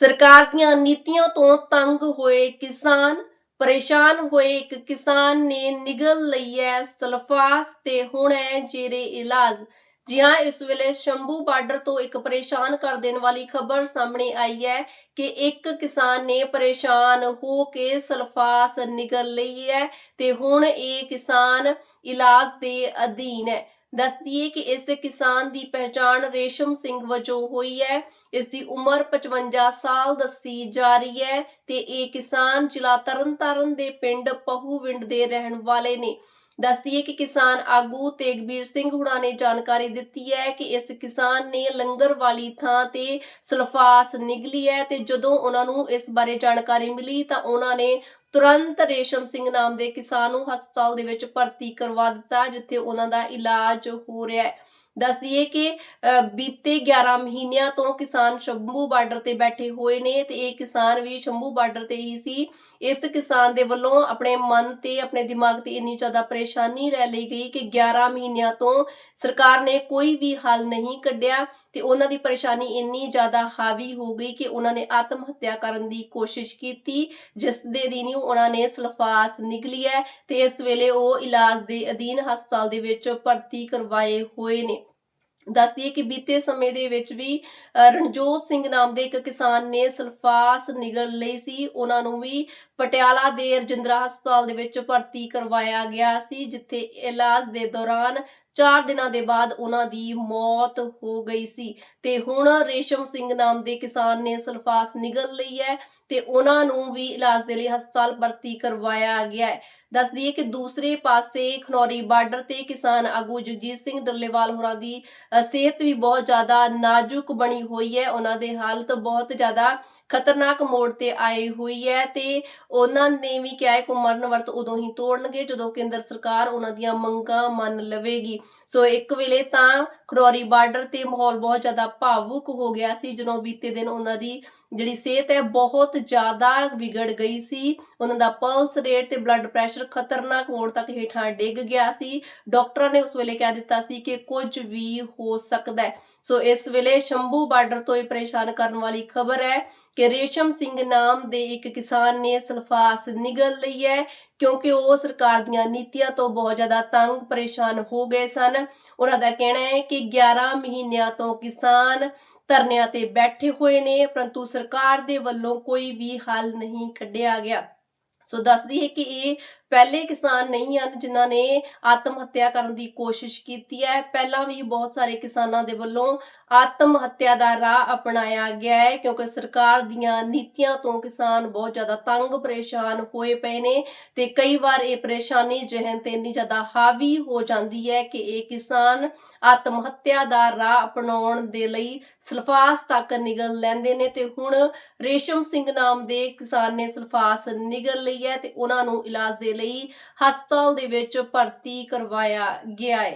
ਸਰਕਾਰ ਦੀਆਂ ਨੀਤੀਆਂ ਤੋਂ ਤੰਗ ਹੋਏ ਕਿਸਾਨ, ਪਰੇਸ਼ਾਨ ਹੋਏ ਇੱਕ ਕਿਸਾਨ ਨੇ ਨਿਗਲ ਲਈ ਹੈ ਸਲਫਾਸ ਤੇ ਹੁਣ ਹੈ ਜੇਰੇ ਇਲਾਜ। ਜੀ ਹਾਂ, ਇਸ ਵੇਲੇ ਸ਼ੰਭੂ ਬਾਰਡਰ ਤੋਂ ਇੱਕ ਪਰੇਸ਼ਾਨ ਕਰ ਦੇਣ ਵਾਲੀ ਖਬਰ ਸਾਹਮਣੇ ਆਈ ਹੈ ਕਿ ਇੱਕ ਕਿਸਾਨ ਨੇ ਪਰੇਸ਼ਾਨ ਹੋ ਕੇ ਸਲਫਾਸ ਨਿਗਲ ਲਈ ਹੈ ਤੇ ਹੁਣ ਇਹ ਕਿਸਾਨ ਇਲਾਜ ਦੇ ਅਧੀਨ ਹੈ। ਦੱਸਦੀਏ ਕਿ ਇਸ ਕਿਸਾਨ ਦੀ ਪਹਿਚਾਣ ਰੇਸ਼ਮ ਸਿੰਘ ਵਜੋਂ ਹੋਈ ਹੈ। ਇਸ ਦੀ ਉਮਰ 55 ਸਾਲ ਦੱਸੀ ਜਾ ਰਹੀ ਹੈ ਤੇ ਇਹ ਕਿਸਾਨ ਜ਼ਿਲ੍ਹਾ ਤਰਨਤਾਰਨ ਦੇ ਪਿੰਡ ਪਹੂਵਿੰਡ ਦੇ ਰਹਿਣ ਵਾਲੇ ਨੇ। ਦੱਸਦੀਏ ਕਿ ਕਿਸਾਨ ਆਗੂ ਤੇਗਬੀਰ ਸਿੰਘ ਹੁਣਾ ਨੇ ਜਾਣਕਾਰੀ ਦਿੱਤੀ ਹੈ ਕਿ ਇਸ ਕਿਸਾਨ ਨੇ ਲੰਗਰ ਵਾਲੀ ਥਾਂ ਤੇ ਸਲਫਾਸ ਨਿਗਲੀ ਹੈ ਤੇ ਜਦੋਂ ਉਹਨਾਂ ਨੂੰ ਇਸ ਬਾਰੇ ਜਾਣਕਾਰੀ ਮਿਲੀ ਤਾਂ ਉਹਨਾਂ ਨੇ ਤੁਰੰਤ ਰੇਸ਼ਮ ਸਿੰਘ ਨਾਮ ਦੇ ਕਿਸਾਨ ਨੂੰ ਹਸਪਤਾਲ ਦੇ ਵਿੱਚ ਭਰਤੀ ਕਰਵਾ ਦਿੱਤਾ, ਜਿੱਥੇ ਉਹਨਾਂ ਦਾ ਇਲਾਜ ਹੋ ਰਿਹਾ ਹੈ। ਦੱਸ ਦਈਏ ਕਿ ਬੀਤੇ 11 ਮਹੀਨਿਆਂ ਤੋਂ ਕਿਸਾਨ ਸ਼ੰਭੂ ਬਾਰਡਰ ਤੇ ਬੈਠੇ ਹੋਏ ਨੇ ਤੇ ਇਹ ਕਿਸਾਨ ਵੀ ਸ਼ੰਭੂ ਬਾਰਡਰ ਤੇ ਹੀ ਸੀ। ਇਸ ਕਿਸਾਨ ਦੇ ਵੱਲੋਂ ਆਪਣੇ ਮਨ ਤੇ, ਆਪਣੇ ਦਿਮਾਗ ਤੇ ਇੰਨੀ ਜ਼ਿਆਦਾ ਪਰੇਸ਼ਾਨੀ ਰਹਿ ਲਈ ਗਈ ਕਿ 11 ਮਹੀਨਿਆਂ ਤੋਂ ਸਰਕਾਰ ਨੇ ਕੋਈ ਵੀ ਹੱਲ ਨਹੀਂ ਕੱਢਿਆ ਤੇ ਉਹਨਾਂ ਦੀ ਪਰੇਸ਼ਾਨੀ ਇੰਨੀ ਜ਼ਿਆਦਾ ਹਾਵੀ ਹੋ ਗਈ ਕਿ ਉਹਨਾਂ ਨੇ ਆਤਮ ਹੱਤਿਆ ਕਰਨ ਦੀ ਕੋਸ਼ਿਸ਼ ਕੀਤੀ, ਜਿਸ ਦੇ ਦਿਨ ਹੀ ਉਹਨਾਂ ਨੇ ਸਲਫਾਸ ਨਿਕਲੀ ਹੈ ਤੇ ਇਸ ਵੇਲੇ ਉਹ ਇਲਾਜ ਦੇ ਅਧੀਨ ਹਸਪਤਾਲ ਦੇ ਵਿੱਚ ਭਰਤੀ ਕਰਵਾਏ ਹੋਏ ਨੇ। ਦੱਸਦੀਏ ਕਿ ਬੀਤੇ ਸਮੇਂ ਦੇ ਵਿੱਚ ਵੀ ਰਣਜੋਤ ਸਿੰਘ ਨਾਮ ਦੇ ਇੱਕ ਕਿਸਾਨ ਨੇ ਸਲਫਾਸ ਨਿਗਲ ਲਈ ਸੀ। ਉਹਨਾਂ ਨੂੰ ਵੀ ਪਟਿਆਲਾ ਦੇ ਰਜਿੰਦਰਾ ਹਸਪਤਾਲ ਦੇ ਵਿੱਚ ਭਰਤੀ ਕਰਵਾਇਆ ਗਿਆ ਸੀ, ਜਿੱਥੇ ਇਲਾਜ ਦੇ ਦੌਰਾਨ 4 ਦਿਨਾਂ ਦੇ ਬਾਅਦ ਉਹਨਾਂ ਦੀ ਮੌਤ ਹੋ ਗਈ ਸੀ। ਤੇ ਹੁਣ ਰੇਸ਼ਮ ਸਿੰਘ ਨਾਮ ਦੇ ਕਿਸਾਨ ਨੇ ਸਲਫਾਸ ਨਿਗਲ ਲਈ ਹੈ ਤੇ ਉਹਨਾਂ ਨੂੰ ਵੀ ਇਲਾਜ ਦੇ ਲਈ ਹਸਪਤਾਲ ਭਰਤੀ ਕਰਵਾਇਆ ਗਿਆ ਹੈ। ਦੱਸ ਦਈਏ ਕਿ ਦੂਸਰੇ ਪਾਸੇ ਖਨੌਰੀ ਬਾਰਡਰ ਤੇ ਕਿਸਾਨ ਆਗੂ ਜਗਜੀਤ ਸਿੰਘ ਡੱਲੇਵਾਲ ਹੋਰਾਂ ਦੀ ਸਿਹਤ ਵੀ ਬਹੁਤ ਜ਼ਿਆਦਾ ਨਾਜ਼ੁਕ ਬਣੀ ਹੋਈ ਹੈ। ਉਹਨਾਂ ਦੇ ਹਾਲਤ ਬਹੁਤ ਜ਼ਿਆਦਾ ਖਤਰਨਾਕ ਮੋੜ ਤੇ ਆਈ ਹੋਈ ਹੈ ਤੇ ਉਹਨਾਂ ਨੇ ਵੀ ਕਿਹਾ ਹੈ ਕਿ ਮਰਨ ਵਰਤ ਉਦੋਂ ਹੀ ਤੋੜਨਗੇ ਜਦੋਂ ਕੇਂਦਰ ਸਰਕਾਰ ਉਹਨਾਂ ਦੀਆਂ ਮੰਗਾਂ ਮੰਨ ਲਵੇਗੀ। ਸੋ ਇੱਕ ਵੇਲੇ ਤਾਂ ਖਰੋਰੀ ਬਾਰਡਰ ਤੇ ਮਾਹੌਲ ਬਹੁਤ ਜ਼ਿਆਦਾ ਭਾਵੁਕ ਹੋ ਗਿਆ ਸੀ। ਜਦੋਂ ਬੀਤੇ ਦਿਨ ਉਹਨਾਂ ਦੀ ਜਿਹੜੀ ਸਿਹਤ ਹੈ, ਬਹੁਤ ਜ਼ਿਆਦਾ ਵਿਗੜ ਗਈ ਸੀ। ਉਹਨਾਂ ਦਾ ਪਲਸ ਰੇਟ ਤੇ ਬਲੱਡ ਪ੍ਰੈਸ਼ਰ ਖਤਰਨਾਕ ਮੋੜ ਤੱਕ ਹੇਠਾਂ ਡਿੱਗ ਗਿਆ ਸੀ। ਡਾਕਟਰਾਂ ਨੇ ਉਸ ਵੇਲੇ ਕਹਿ ਦਿੱਤਾ ਸੀ ਕਿ ਕੁਝ ਵੀ ਹੋ ਸਕਦਾ ਹੈ। ਸੋ ਇਸ ਵੇਲੇ ਸ਼ੰਭੂ ਬਾਰਡਰ ਤੋਂ ਇਹ ਪਰੇਸ਼ਾਨ ਕਰਨ ਵਾਲੀ ਖਬਰ ਹੈ ਕਿ ਰੇਸ਼ਮ ਸਿੰਘ ਨਾਮ ਦੇ ਇੱਕ ਕਿਸਾਨ ਨੇ ਸਲਫਾਸ ਨਿਗਲ ਲਈ ਹੈ, ਕਿਉਂਕਿ ਉਹ ਸਰਕਾਰ ਦੀਆਂ ਨੀਤੀਆਂ ਤੋਂ ਬਹੁਤ ਜ਼ਿਆਦਾ ਤੰਗ ਪਰੇਸ਼ਾਨ ਹੋ ਗਏ ਸਨ। ਉਹਨਾਂ ਦਾ ਕਹਿਣਾ ਹੈ ਕਿ 11 ਮਹੀਨਿਆਂ ਤੋਂ ਕਿਸਾਨ ਧਰਨਿਆਂ ਤੇ ਬੈਠੇ ਹੋਏ ਨੇ, ਪਰੰਤੂ ਸਰਕਾਰ ਦੇ ਵੱਲੋਂ ਕੋਈ ਵੀ ਹੱਲ ਨਹੀਂ ਕੱਢਿਆ ਗਿਆ। ਸੋ ਦੱਸਦੀ ਹੈ ਕਿ ਇਹ ਪਹਿਲੇ ਕਿਸਾਨ ਨਹੀਂ ਹਨ ਜਿਨ੍ਹਾਂ ਨੇ ਆਤਮ ਹੱਤਿਆ ਕਰਨ ਦੀ ਕੋਸ਼ਿਸ਼ ਕੀਤੀ ਹੈ। ਪਹਿਲਾਂ ਵੀ ਬਹੁਤ ਸਾਰੇ ਕਿਸਾਨਾਂ ਦੇ ਵੱਲੋਂ ਆਤਮ ਹੱਤਿਆ ਦਾ ਰਾਹ ਅਪਣਾਇਆ ਗਿਆ ਹੈ ਕਿਉਂਕਿ ਸਰਕਾਰ ਦੀਆਂ ਨੀਤੀਆਂ ਤੋਂ ਕਿਸਾਨ ਬਹੁਤ ਜ਼ਿਆਦਾ ਤੰਗ ਪਰੇਸ਼ਾਨ ਹੋਏ ਪਏ ਨੇ ਤੇ ਕਈ ਵਾਰ ਇਹ ਪਰੇਸ਼ਾਨੀ ਜਿਹਨ ਤੇ ਇੰਨੀ ਜ਼ਿਆਦਾ ਹਾਵੀ ਹੋ ਜਾਂਦੀ ਹੈ ਕਿ ਇਹ ਕਿਸਾਨ ਆਤਮ ਹੱਤਿਆ ਦਾ ਰਾਹ ਅਪਣਾਉਣ ਦੇ ਲਈ ਸਲਫਾਸ ਤੱਕ ਨਿਗਲ ਲੈਂਦੇ ਨੇ ਤੇ ਹੁਣ ਰੇਸ਼ਮ ਸਿੰਘ ਨਾਮ ਦੇ ਕਿਸਾਨ ਨੇ ਸਲਫਾਸ ਨਿਗਲ ਲਈ ਹੈ ਤੇ ਉਹਨਾਂ ਨੂੰ ਇਲਾਜ ਦੇ ਲਈ ਹਸਪਤਾਲ ਦੇ ਵਿੱਚ ਭਰਤੀ ਕਰਵਾਇਆ ਗਿਆ ਹੈ।